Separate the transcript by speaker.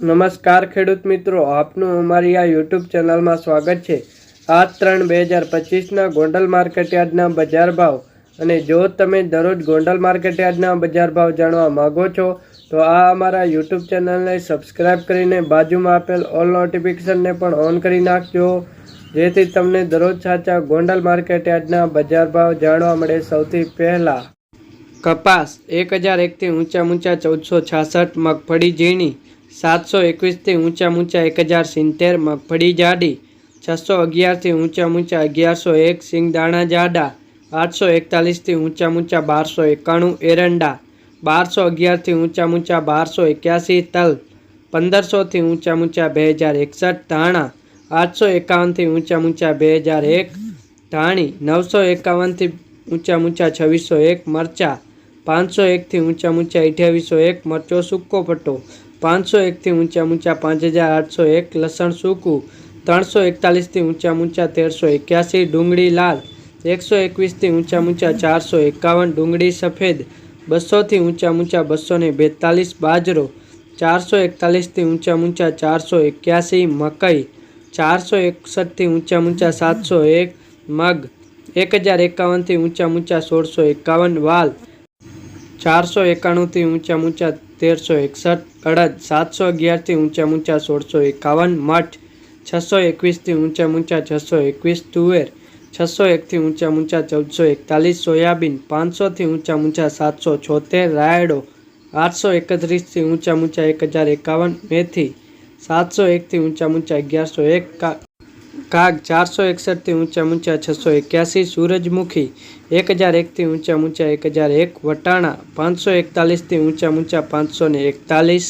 Speaker 1: નમસ્કાર ખેડૂત મિત્રો, આપનું અમારી આ યુટ્યુબ ચેનલમાં સ્વાગત છે. આજ ત્રણ બે હજાર પચીસના ગોંડલ માર્કેટયાર્ડના બજાર ભાવ અને જો તમે દરરોજ ગોંડલ માર્કેટયાર્ડના બજાર ભાવ જાણવા માગો છો, તો આ અમારા યુટ્યુબ ચેનલને સબસ્ક્રાઈબ કરીને બાજુમાં આપેલ ઓલ નોટિફિકેશનને પણ ઓન કરી નાખજો. જેથી તમને દરરોજ સાચા ગોંડલ માર્કેટયાર્ડના બજાર ભાવ જાણવા મળે સૌથી પહેલાં. કપાસ એક હજાર એકથી ઊંચા ઊંચા ચૌદસો છાસઠ મગફળી ઝીણી સાતસો એકવીસથી ઊંચા ઊંચા એક હજાર સિત્તેર મગફળી જાડી, છસો અગિયારથી ઊંચા ઊંચા અગિયારસો એક સિંગદાણા જાડા, આઠસો એકતાલીસથી ઊંચા ઊંચા બારસો એકાણું એરંડા, બારસો અગિયારથી ઊંચા ઊંચા બારસો એક્યાસી તલ, પંદરસોથી ઊંચા ઊંચા બે હજાર એકસઠ ધાણા, આઠસો એકાવનથી ઊંચા ઊંચા બે હજાર એક ધાણી, નવસો એકાવનથી ઊંચા ઊંચા છવ્વીસો એક મરચા, પાંચસો એકથી ઊંચા ઊંચા અઠ્યાવીસો એક મરચો સૂકો પટ્ટો પાંચસો એકથી ઊંચા ઊંચા પાંચ હજાર આઠસો એક, લસણ સૂકું ત્રણસો એકતાલીસથી ઊંચા ઊંચા તેરસો એક્યાસી, ડુંગળી લાલ એકસો એકવીસથી ઊંચા ઊંચા ચારસો એકાવન, ડુંગળી સફેદ બસોથી ઊંચા ઊંચા બસો ને બેતાલીસ, બાજરો ચારસો એકતાલીસથી ઊંચા ઊંચા ચારસો એક્યાસી, મકઈ ચારસો એકસઠથી ઊંચા ઊંચા સાતસો એક, મગ એક હજાર એકાવનથી ઊંચા ઊંચા સોળસો એકાવન, વાલ ચારસો એકાણુંથી ઊંચા ઊંચા તેરસો એકસઠ અડદ સાતસો અગિયારથી ઊંચા ઊંચા સોળસો એકાવન, મઠ છસો એકવીસથી ઊંચા ઊંચા છસો એકવીસ, તુવેર છસો એકથી ઊંચા ઊંચા ચૌદસો એકતાલીસ, સોયાબીન પાંચસોથી ઊંચા ઊંચા સાતસો છોતેર, રાયડો આઠસો એકત્રીસથી ઊંચા ઊંચા એક હજાર એકાવન, મેથી સાતસો એકથી ઊંચા ઊંચા અગિયારસો એક, કા કાગ ચારસો એકસઠથી ઊંચા ઊંચા છસો એક્યાસી, સૂરજમુખી એક હજાર એકથી ઊંચા ઊંચા એક હજાર એક, વટાણા પાંચસો એકતાલીસથી ઊંચા ઊંચા પાંચસો એકતાલીસ.